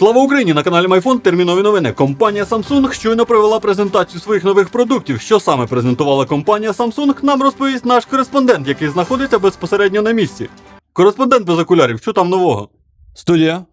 Слава Україні! На каналі Майфон термінові новини. Компанія Samsung щойно провела презентацію своїх нових продуктів. Що саме презентувала компанія Samsung, нам розповість наш кореспондент, який знаходиться безпосередньо на місці. Кореспондент без окулярів, що там нового? Студія.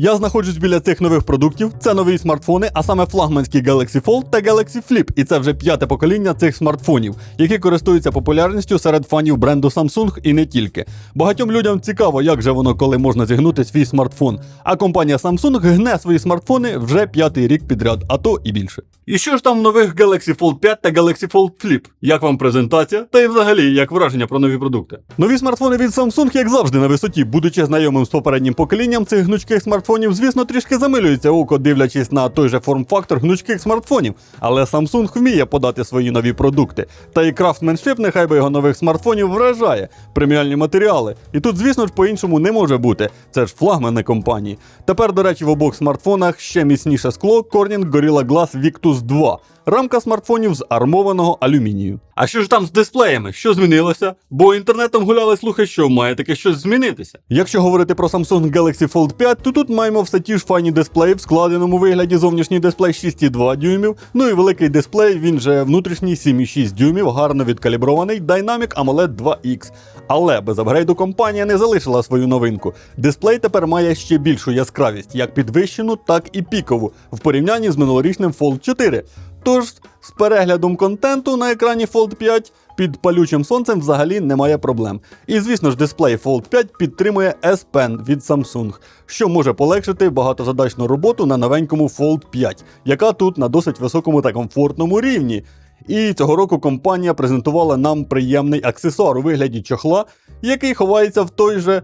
Я знаходжусь біля цих нових продуктів. Це нові смартфони, а саме флагманські Galaxy Fold та Galaxy Flip. І це вже п'яте покоління цих смартфонів, які користуються популярністю серед фанів бренду Samsung і не тільки. Багатьом людям цікаво, як же воно, коли можна зігнути свій смартфон. А компанія Samsung гне свої смартфони вже п'ятий рік підряд, а то і більше. І що ж там в нових Galaxy Fold 5 та Galaxy Fold Flip? Як вам презентація? Та й взагалі, як враження про нові продукти? Нові смартфони від Samsung, як завжди, на висоті, будучи знайомим з попереднім поколінням цих гнучких смартфонів, звісно, трішки замилюється око, дивлячись на той же форм-фактор гнучких смартфонів. Але Samsung вміє подати свої нові продукти. Та і крафтменшип, нехай би його нових смартфонів вражає, преміальні матеріали. І тут, звісно ж, по-іншому не може бути. Це ж флагмани компанії. Тепер, до речі, в обох смартфонах ще міцніше скло Corning Gorilla Glass Victus 2. Рамка смартфонів з армованого алюмінію. А що ж там з дисплеями? Що змінилося? Бо інтернетом гуляли слухи, що має таке щось змінитися. Якщо говорити про Samsung Galaxy Fold 5, то тут маємо все ті ж файні дисплеї в складеному вигляді зовнішній дисплей 6,2 дюймів, ну і великий дисплей, він же внутрішній 7,6 дюймів, гарно відкалібрований Dynamic AMOLED 2X. Але без апгрейду компанія не залишила свою новинку. Дисплей тепер має ще більшу яскравість, як підвищену, так і пікову, в порівнянні з минулорічним Fold 4. Тож з переглядом контенту на екрані Fold 5 під палючим сонцем взагалі немає проблем. І звісно ж, дисплей Fold 5 підтримує S Pen від Samsung, що може полегшити багатозадачну роботу на новенькому Fold 5, яка тут на досить високому та комфортному рівні. І цього року компанія презентувала нам приємний аксесуар у вигляді чохла, який ховається в той же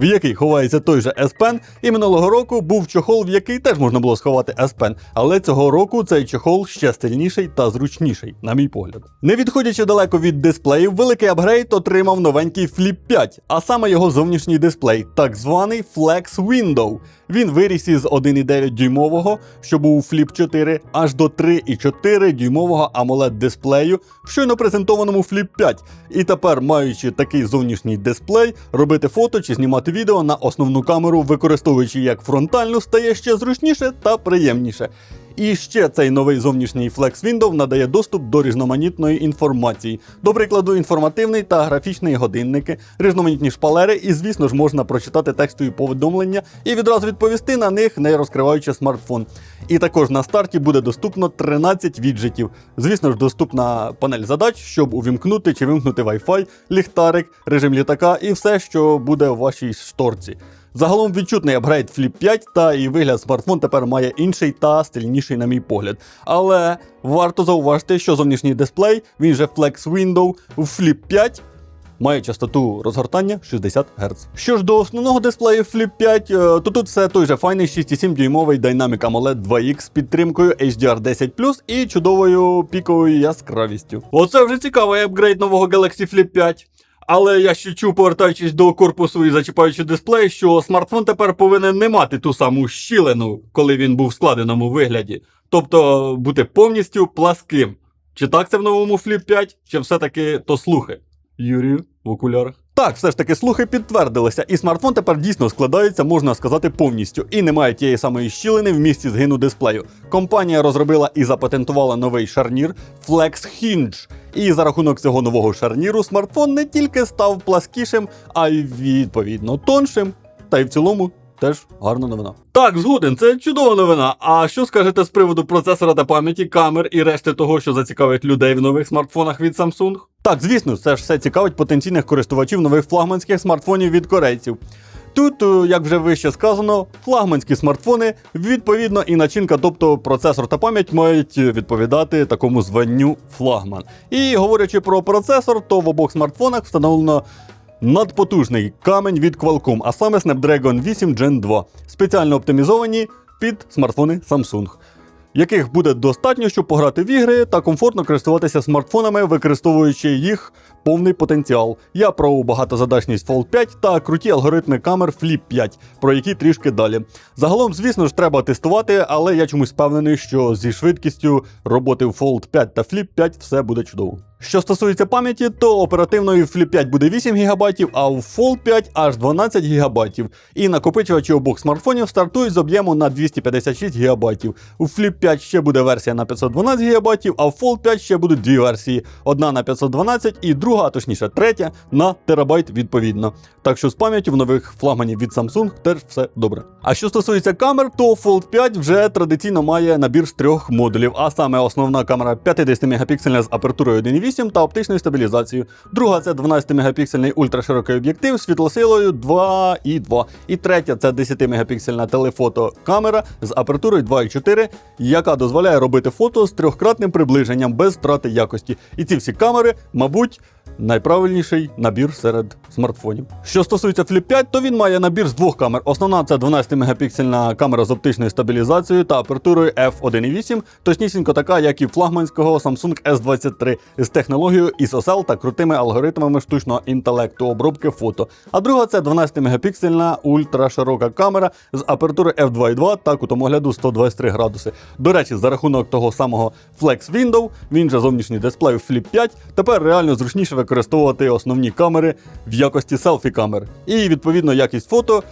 в який ховається той же S Pen, і минулого року був чохол, в який теж можна було сховати S Pen, але цього року цей чохол ще стильніший та зручніший, на мій погляд. Не відходячи далеко від дисплеїв, великий апгрейд отримав новенький Flip 5, а саме його зовнішній дисплей, так званий Flex Window. Він виріс із 1,9 дюймового, що був у Flip 4, аж до 3,4 дюймового AMOLED дисплею в щойно презентованому Flip 5. І тепер, маючи такий зовнішній дисплей, робити фото чи знімати відео на основну камеру, використовуючи як фронтальну, стає ще зручніше та приємніше. І ще цей новий зовнішній Flex Window надає доступ до різноманітної інформації. До прикладу, інформативний та графічний годинники, різноманітні шпалери, і, звісно ж, можна прочитати текстові повідомлення і відразу відповісти на них, не розкриваючи смартфон. І також на старті буде доступно 13 віджитів. Звісно ж, доступна панель задач, щоб увімкнути чи вимкнути Wi-Fi, ліхтарик, режим літака і все, що буде у вашій шторці. Загалом відчутний апгрейд Flip 5 та і вигляд смартфон тепер має інший та стильніший, на мій погляд. Але варто зауважити, що зовнішній дисплей, він же Flex Window у Flip 5. Має частоту розгортання 60 Гц. Що ж до основного дисплею Flip 5, е, то тут все той же файний 6,7 дюймовий Dynamic AMOLED 2X з підтримкою HDR10 і чудовою піковою яскравістю. Оце вже цікавий апгрейд нового Galaxy Flip 5. Але я ще чув, повертаючись до корпусу і зачіпаючи дисплей, що смартфон тепер повинен не мати ту саму щілину, коли він був в складеному вигляді. Тобто бути повністю пласким. Чи так це в новому Flip 5, чи все-таки то слухи? Юрію в окулярах. Так, все ж таки слухи підтвердилися, і смартфон тепер дійсно складається, можна сказати, повністю, і немає тієї самої щілини в місці згину дисплею. Компанія розробила і запатентувала новий шарнір Flex Hinge. І за рахунок цього нового шарніру смартфон не тільки став пласкішим, а й відповідно тоншим. Та й в цілому теж гарна новина. Так, згоден, це чудова новина. А що скажете з приводу процесора та пам'яті, камер і решти того, що зацікавить людей в нових смартфонах від Samsung? Так, звісно, це ж все цікавить потенційних користувачів нових флагманських смартфонів від корейців. Тут, е, як вже вище сказано, флагманські смартфони, відповідно, і начинка, тобто процесор та пам'ять мають відповідати такому званню флагман. І говорячи про процесор, то в обох смартфонах встановлено надпотужний камень від Qualcomm, а саме Snapdragon 8 Gen 2, спеціально оптимізовані під смартфони Samsung. Яких буде достатньо, щоб пограти в ігри та комфортно користуватися смартфонами, використовуючи їх повний потенціал. Я про багатозадачність Fold 5 та круті алгоритми камер Flip 5, про які трішки далі. Загалом, звісно ж, треба тестувати, але я чомусь впевнений, що зі швидкістю роботи в Fold 5 та Flip 5 все буде чудово. Що стосується пам'яті, то оперативної в Flip 5 буде 8 ГБ, а у Fold 5 аж 12 ГБ. І накопичувачі обох смартфонів стартують з об'єму на 256 ГБ. У Flip 5 ще буде версія на 512 ГБ, а в Fold 5 ще будуть дві версії: одна на 512 і друга, а точніше третя, на терабайт відповідно. Так що з пам'яттю в нових флагманів від Samsung теж все добре. А що стосується камер, то Fold 5 вже традиційно має набір з трьох модулів, а саме основна камера 50 мегапіксельна з апертурою 1.8 та оптичною стабілізацією. Друга це 12 мегапіксельний ультраширокий об'єктив з світлосилою 2.2. І третя це 10 мегапіксельна телефотокамера з апертурою 2.4, яка дозволяє робити фото з трьохкратним приближенням без втрати якості. І ці всі камери, мабуть, найправильніший набір серед смартфонів. Що стосується Flip 5, то він має набір з двох камер. Основна це 12-мегапіксельна камера з оптичною стабілізацією та апертурою f1.8, точнісінько така, як і флагманського Samsung S23 з технологією ISOCELL та крутими алгоритмами штучного інтелекту обробки фото. А друга це 12-мегапіксельна ультраширока камера з апертурою f2.2 та кутом огляду 123 градуси. До речі, за рахунок того самого Flex Window, він же зовнішній дисплей в Flip 5, тепер реально зручніше використовувати основні камери в якості селфі-камер. І відповідно якість фото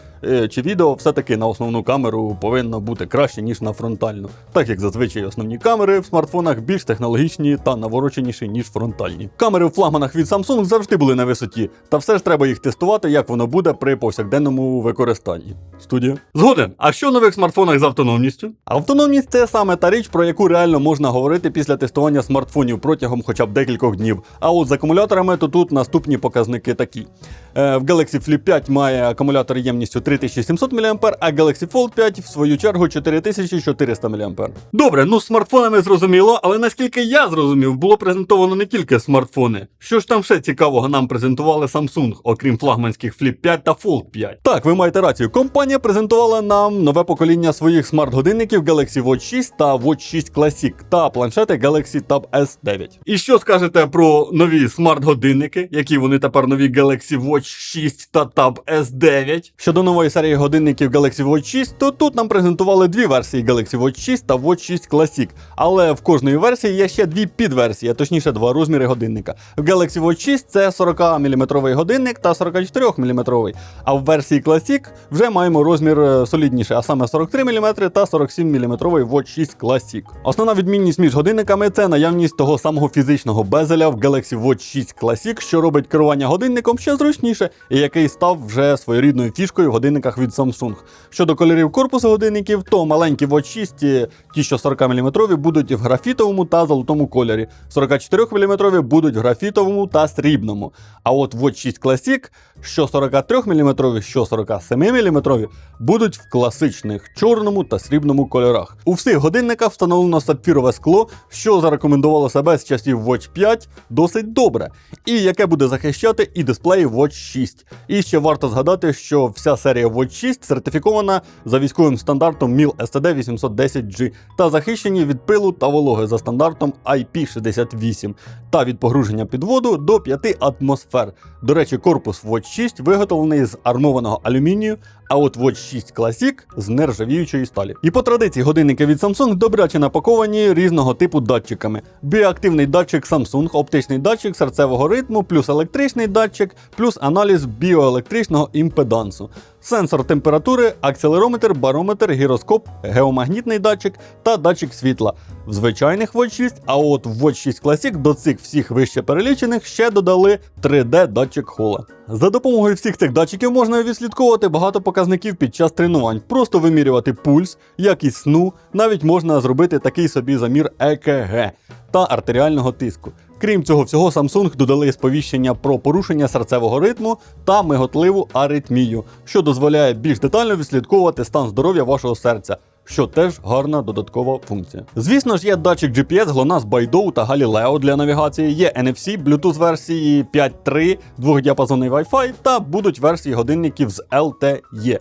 чи відео все-таки на основну камеру повинно бути краще, ніж на фронтальну. Так як зазвичай основні камери в смартфонах більш технологічні та навороченіші, ніж фронтальні. Камери в флагманах від Samsung завжди були на висоті, та все ж треба їх тестувати, як воно буде при повсякденному використанні. Студія. Згоден. А що в нових смартфонах з автономністю? Автономність це саме та річ, про яку реально можна говорити після тестування смартфонів протягом хоча б декількох днів. А от з акумуляторами, то тут наступні показники такі. Е, в Galaxy Flip 5 має акумулятор ємністю 3700 мА, а Galaxy Fold 5 в свою чергу 4400 мА. Добре, ну з смартфонами зрозуміло, але наскільки я зрозумів, було презентовано не тільки смартфони. Що ж там ще цікавого нам презентували Samsung, окрім флагманських Flip 5 та Fold 5? Так, ви маєте рацію. Компанія презентувала нам нове покоління своїх смарт-годинників Galaxy Watch 6 та Watch 6 Classic та планшети Galaxy Tab S9. І що скажете про нові смарт-годинники, які вони тепер нові Galaxy Watch 6 та Tab S9? Щодо нової серії годинників Galaxy Watch 6, то тут нам презентували дві версії Galaxy Watch 6 та Watch 6 Classic. Але в кожної версії є ще дві підверсії, а точніше два розміри годинника. В Galaxy Watch 6 це 40-мм годинник та 44-мм. А в версії Classic вже маємо розмір е, солідніший, а саме 43 мм та 47 мм Watch 6 Classic. Основна відмінність між годинниками це наявність того самого фізичного безеля в Galaxy Watch 6 Classic, що робить керування годинником ще зручніше, і який став вже своєрідною фішкою в годинниках від Samsung. Щодо кольорів корпусу годинників, то маленькі Watch 6, е, ті, що 40 мм, будуть в графітовому та золотому кольорі, 44 мм будуть в графітовому та срібному. А от Watch 6 Classic, що 43 мм, що 47 мм, будуть в класичних чорному та срібному кольорах. У всіх годинниках встановлено сапфірове скло, що зарекомендувало себе з часів Watch 5 досить добре, і яке буде захищати і дисплеї Watch 6. І ще варто згадати, що вся серія Watch 6 сертифікована за військовим стандартом MIL STD 810G та захищені від пилу та вологи за стандартом IP68 та від погруження під воду до 5 атмосфер. До речі, корпус Watch 6 виготовлений з армованого алюмінію, а от Watch 6 Classic з нержавіючої сталі. І по традиції годинники від Samsung добряче напаковані різного типу датчиками: біоактивний датчик Samsung, оптичний датчик серцевого ритму, плюс електричний датчик, плюс аналіз біоелектричного імпедансу. Сенсор температури, акселерометр, барометр, гіроскоп, геомагнітний датчик та датчик світла. В звичайних Watch 6, а от в Watch 6 Classic до цих всіх вище перелічених ще додали 3D датчик хола. За допомогою всіх цих датчиків можна відслідковувати багато показників під час тренувань, просто вимірювати пульс, якість сну, навіть можна зробити такий собі замір ЕКГ та артеріального тиску. Крім цього всього, Samsung додали сповіщення про порушення серцевого ритму та миготливу аритмію, що дозволяє більш детально відслідковувати стан здоров'я вашого серця. Що теж гарна додаткова функція. Звісно ж, є датчик GPS, GLONASS, Baidu та Galileo для навігації, є NFC, Bluetooth версії 5.3, двохдіапазонний Wi-Fi та будуть версії годинників з LTE.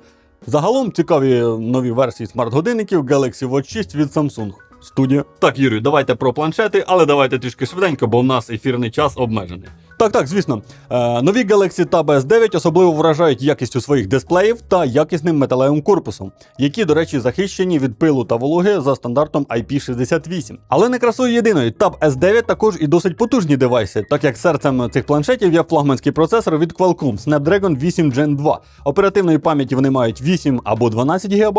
Загалом цікаві нові версії смарт-годинників Galaxy Watch 6 від Samsung. Студія. Так, Юрій, давайте про планшети, але давайте трішки швиденько, бо в нас ефірний час обмежений. Так, так, звісно. Е, нові Galaxy Tab S9 особливо вражають якістю своїх дисплеїв та якісним металевим корпусом, які, до речі, захищені від пилу та вологи за стандартом IP68. Але не красою єдиною, Tab S9 також і досить потужні девайси, так як серцем цих планшетів є флагманський процесор від Qualcomm Snapdragon 8 Gen 2. Оперативної пам'яті вони мають 8 або 12 ГБ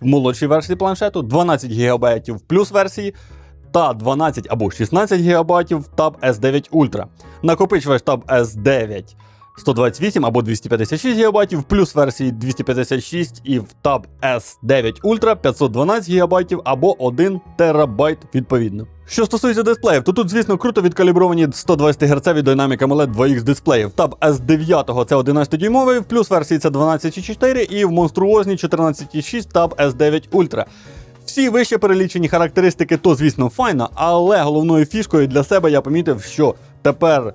в молодшій версії планшету, 12 ГБ в плюс версії та 12 або 16 ГБ Tab S9 Ultra. Накопичувач Tab S9 128 або 256 ГБ плюс версії 256 і в Tab S9 Ultra 512 ГБ або 1 ТБ відповідно. Що стосується дисплеїв, то тут, звісно, круто відкалібровані 120 Гц Dynamic AMOLED 2X дисплеїв. Tab S9 це 11-дюймовий, в плюс версії це 12,4 і в монструозній 14,6 Tab S9 Ultra. Всі вище перелічені характеристики, то звісно файно, але головною фішкою для себе я помітив, що тепер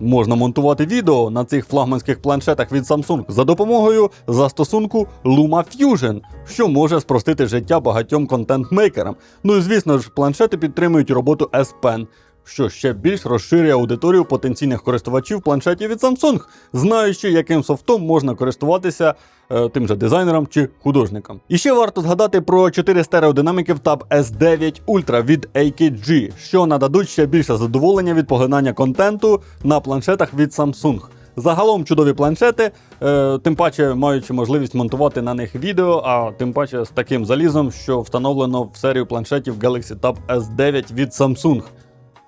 можна монтувати відео на цих флагманських планшетах від Samsung за допомогою застосунку Luma Fusion, що може спростити життя багатьом контент-мейкерам. Ну і звісно ж, планшети підтримують роботу S Pen, що ще більш розширює аудиторію потенційних користувачів планшетів від Samsung, знаючи, яким софтом можна користуватися е, тим же дизайнерам чи художникам. І ще варто згадати про 4 стереодинаміки в Tab S9 Ultra від AKG, що нададуть ще більше задоволення від поглинання контенту на планшетах від Samsung. Загалом чудові планшети, е, тим паче маючи можливість монтувати на них відео, а тим паче з таким залізом, що встановлено в серію планшетів Galaxy Tab S9 від Samsung.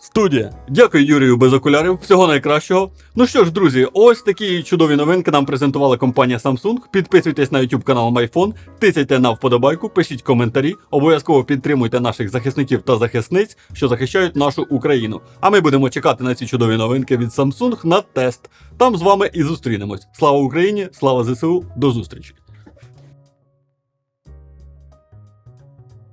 Студія. Дякую Юрію без окулярів. Всього найкращого. Ну що ж, друзі, ось такі чудові новинки нам презентувала компанія Samsung. Підписуйтесь на YouTube канал MyPhone, тисяйте на вподобайку, пишіть коментарі, обов'язково підтримуйте наших захисників та захисниць, що захищають нашу Україну. А ми будемо чекати на ці чудові новинки від Samsung на тест. Там з вами і зустрінемось. Слава Україні! Слава ЗСУ! До зустрічі!